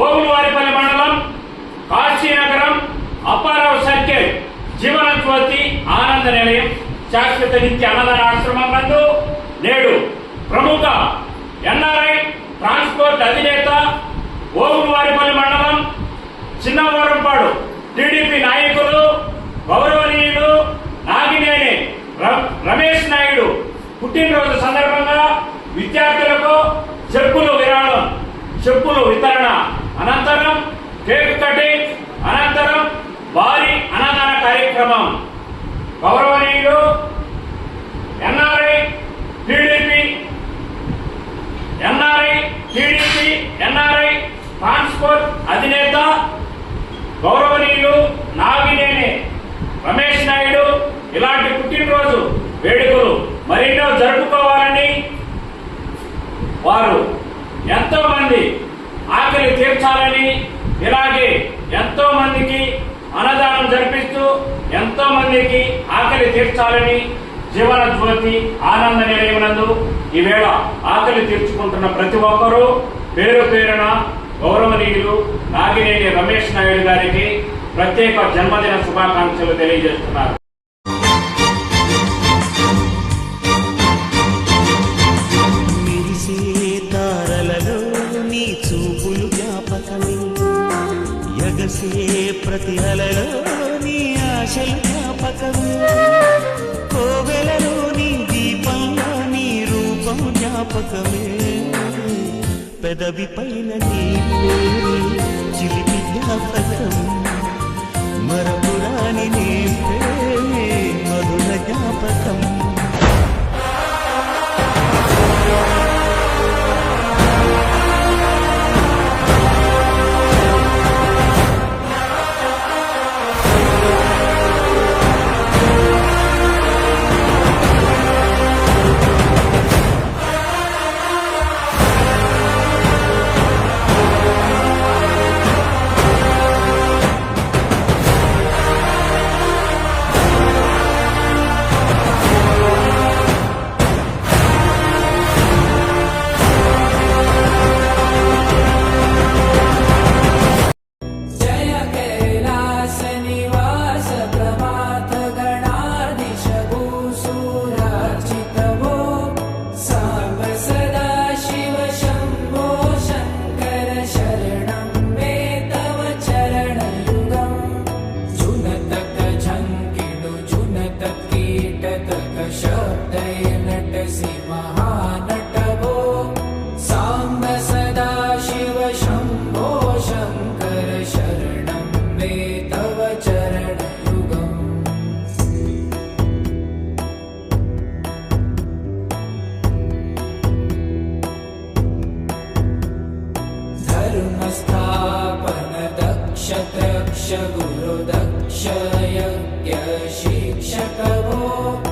ఓగులవారిపల్లి మండలం కాశీనగరం అప్పారావు సర్కిల్ జీవన జ్యోతి ఆనంద నిలయం శాశ్వత నిత్య అన్నదాన ఆశ్రమం నందు నేడు ప్రముఖ ఎన్ఆర్ఐ ట్రాన్స్పోర్ట్ అధినేత ఓగులవారిపల్లి మండలం చిన్నవారంపాడు టీడీపీ నాయకులు గౌరవనీయులు నాగినేని రమేష్ నాయుడు పుట్టినరోజు సందర్భంగా విద్యార్థులకు చెప్పులు విరాళం చెప్పులు వితరణ అనంతరం కేక్ కటింగ్ అనంతరం భారీ అన్నదాన కార్యక్రమం. గౌరవనీయులు NRI TDP NRI TDP NRI transport అధినేత గౌరవనీయులు నాగినేని రమేష్ నాయుడు ఇలాంటి పుట్టినరోజు వేడుకలు మరెన్నో జరుపుకోవాలని వారు ఎంతో మంది ఇలాగే ఎంతో మందికి అన్నదానం జరిపిస్తూ ఎంతో మందికి ఆకలి తీర్చాలని జీవన జ్యోతి ఆనంద నిలయమునందు ఈవేళ ఆకలి తీర్చుకుంటున్న ప్రతి ఒక్కరూ పేరు పేరున గౌరవనీయులు నాగినేని రమేష్ నాయుడు గారికి ప్రత్యేక జన్మదిన శుభాకాంక్షలు తెలియజేస్తున్నారు. ఎగసే ప్రతి అలలో నీ ఆశల జ్ఞాపకం. కోవెలలో నీ దీపంలో నీ రూపం జ్ఞాపకమే. పెదవి పైన నీ చిలిపి జ్ఞాపకం. మరపురాని నీ ప్రేమే మధుర జ్ఞాపకం. चतुक्ष गुरुदक्षयज्ञशिक्षको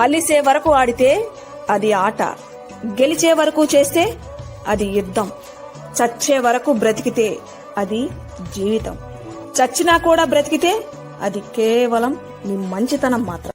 అలిసే వరకు ఆడితే అది ఆట. గెలిచే వరకు చేస్తే అది యుద్ధం. చచ్చే వరకు బ్రతికితే అది జీవితం. చచ్చినా కూడా బ్రతికితే అది కేవలం నీ మంచితనం మాత్రం